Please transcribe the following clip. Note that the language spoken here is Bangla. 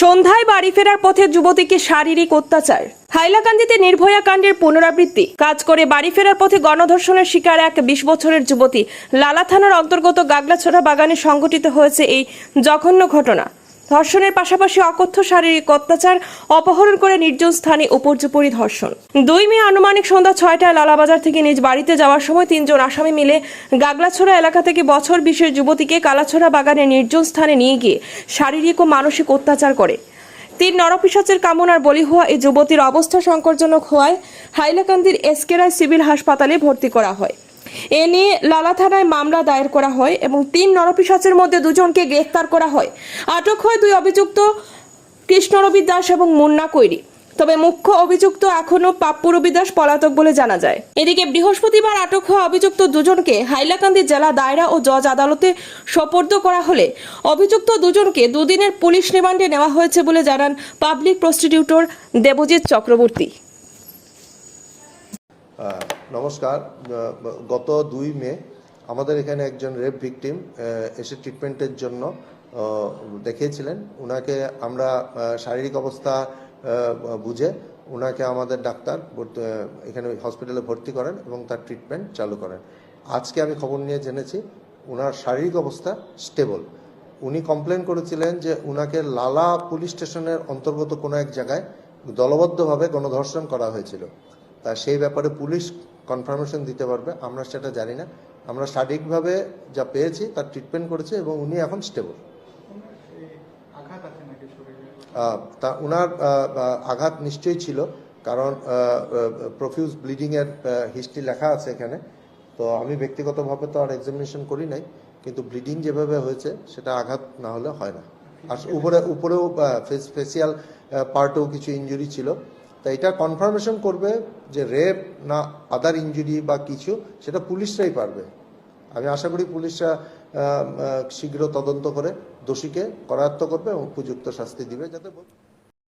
সন্ধ্যায় বাড়ি ফেরার পথে যুবতীকে শারীরিক অত্যাচার। হাইলাকান্দিতে নির্ভয়া কাণ্ডের পুনরাবৃত্তি। কাজ করে বাড়ি ফেরার পথে গণধর্ষণের শিকার এক বিশ বছরের যুবতী। লালা থানার অন্তর্গত গাগলাছড়া বাগানে সংঘটিত হয়েছে এই জঘন্য ঘটনা। ধর্ষণের পাশাপাশি অকথ্য শারীরিক অত্যাচার অপহরণ করে নির্জন স্থানে উপর্যুপরি ধর্ষণ। দুই মে আনুমানিক সন্ধ্যা ছয়টায় লালাবাজার থেকে নিজ বাড়িতে যাওয়ার সময় তিনজন আসামি মিলে গাগলাছড়া এলাকা থেকে বছর বিশের যুবতীকে কালাছড়া বাগানে নির্জন স্থানে নিয়ে গিয়ে শারীরিক ও মানসিক অত্যাচার করে। তিন নরপিসাচের কামনার বলি হওয়া এই যুবতীর অবস্থা সংকটজনক হওয়ায় হাইলাকান্দির এসকেরায় সিভিল হাসপাতালে ভর্তি করা হয়। এ নিয়ে লালা থানায় মামলা দায়ের করা হয় এবং তিন নরপিসাচের মধ্যে দুজনকে গ্রেফতার করা হয়। আটক হয় দুই অভিযুক্ত কৃষ্ণরবি দাস এবং মুন্না কৈরি। তবে মুখ্য অভিযুক্ত এখনও পাপ্পু রবি দাস পলাতক বলে জানা যায়। এদিকে বৃহস্পতিবার আটক হওয়া অভিযুক্ত দুজনকে হাইলাকান্দি জেলা দায়রা ও জজ আদালতে সোপর্দ করা হলে অভিযুক্ত দুজনকে দুদিনের পুলিশ রিমান্ডে নেওয়া হয়েছে বলে জানান পাবলিক প্রস্টিটিউটর দেবজিৎ চক্রবর্তী। নমস্কার। গত দুই মে আমাদের এখানে একজন রেপ ভিকটিম এসে ট্রিটমেন্টের জন্য দেখিয়েছিলেন। ওনাকে আমরা শারীরিক অবস্থা বুঝে ওনাকে আমাদের ডাক্তার এখানে হসপিটালে ভর্তি করেন এবং তার ট্রিটমেন্ট চালু করেন। আজকে আমি খবর নিয়ে জেনেছি ওনার শারীরিক অবস্থা স্টেবল। উনি কমপ্লেন করেছিলেন যে উনাকে লালা পুলিশ স্টেশনের অন্তর্গত কোনো এক জায়গায় দলবদ্ধভাবে গণধর্ষণ করা হয়েছিল। তা সেই ব্যাপারে পুলিশ কনফার্মেশন দিতে পারবে, আমরা সেটা জানি না। আমরা শারীরিকভাবে যা পেয়েছি তার ট্রিটমেন্ট করেছি এবং উনি এখন স্টেবল তা ওনার আঘাত নিশ্চয়ই ছিল, কারণ প্রফিউজ ব্লিডিংয়ের হিস্ট্রি লেখা আছে এখানে। তো আমি ব্যক্তিগতভাবে তো আর এক্সামিনেশন করি নাই, কিন্তু ব্লিডিং যেভাবে হয়েছে, সেটা আঘাত না হলে হয় না। আর উপরে, উপরেও ফেসিয়াল পার্টেও কিছু ইনজুরি ছিল। তা এটা কনফার্মেশন করবে যে রেপ না আদার ইঞ্জুরি বা কিছু, সেটা পুলিশরাই পারবে। আমি আশা করি পুলিশরা শীঘ্র তদন্ত করে দোষীকে করায়ত্ত করবে এবং উপযুক্ত শাস্তি দিবে যাতে